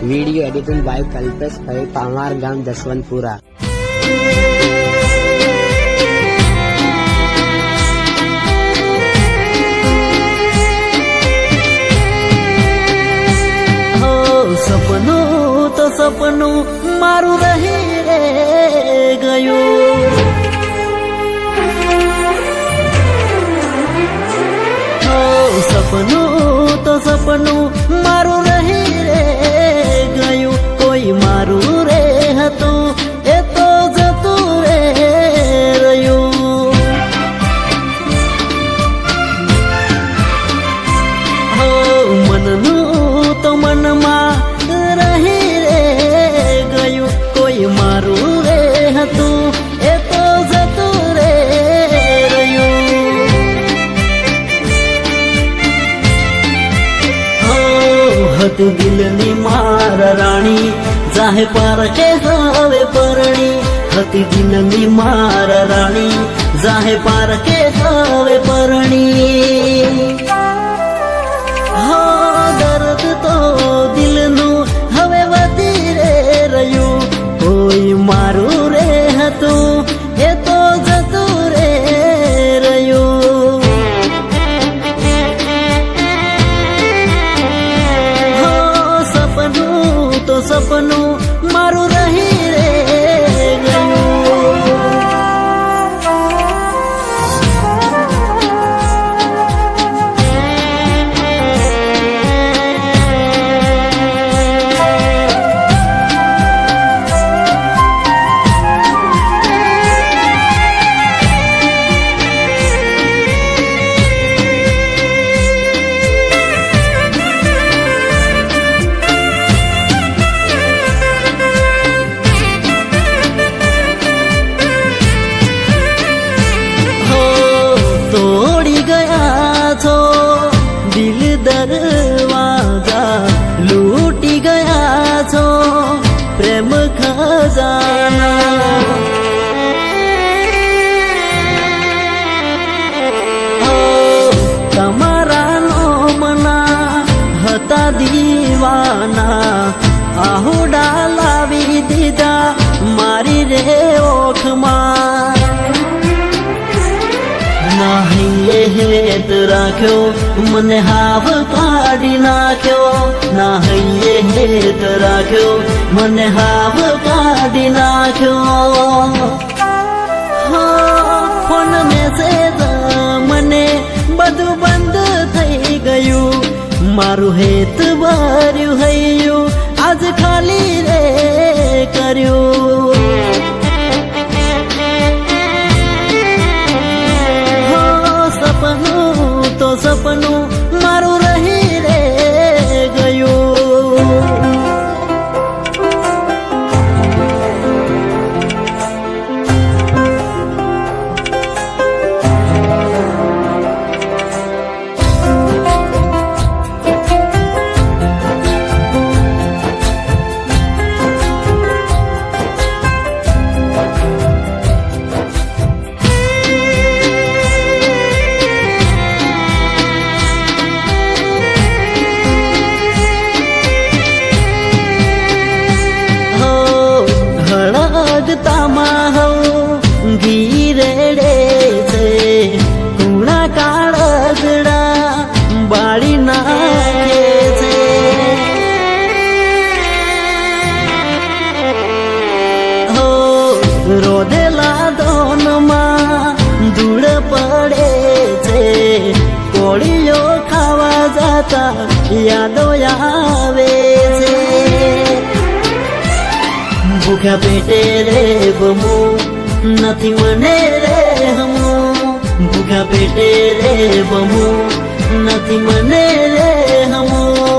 Video editing by Kalpeshbhai Parmar ગામ જસવંતપુરા સપનું તો સપનું મારું રહી રે ગયું સપનું તો સપનું મારું હતી દિલની માર રાણી, જાહે પાર કે હવે પરણી. હતી દિલની માર રાણી, જાહે પાર કે હવે પરણી. હો રાખ્યો મને હાવ પાડી નાખ્યો. નાહીએ હેત રાખ્યો, મને હાવ પાડી નાખ્યો. ફોન મેસેજ મને બધું બંધ થઈ ગયું. મારું હેત વાર્યું હૈયું. આજ ખાલી लगता माहो गिरडे से कुणा काळगडा बाळी ना हो रोदेला दोन मा धूळ पडे कोळियो खावा जाता यादव ભૂખ્યા પેટે રે બમુ, નથી મને રે ભૂખ્યા પેટે રે બમુ, નથી મને રે હમુ.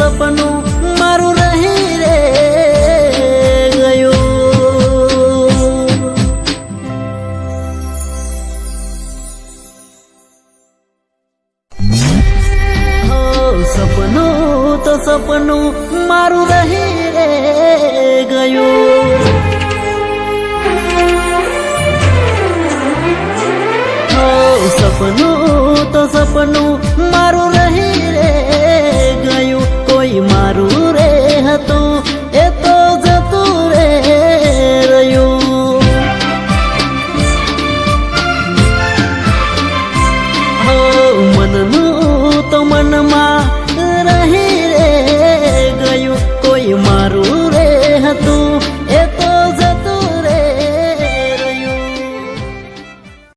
સપનું મારું રહી રે ગયું હો સપનું તો સપનું મારું રહી રે ગયું સપનું તો સપનું મારું રહી રે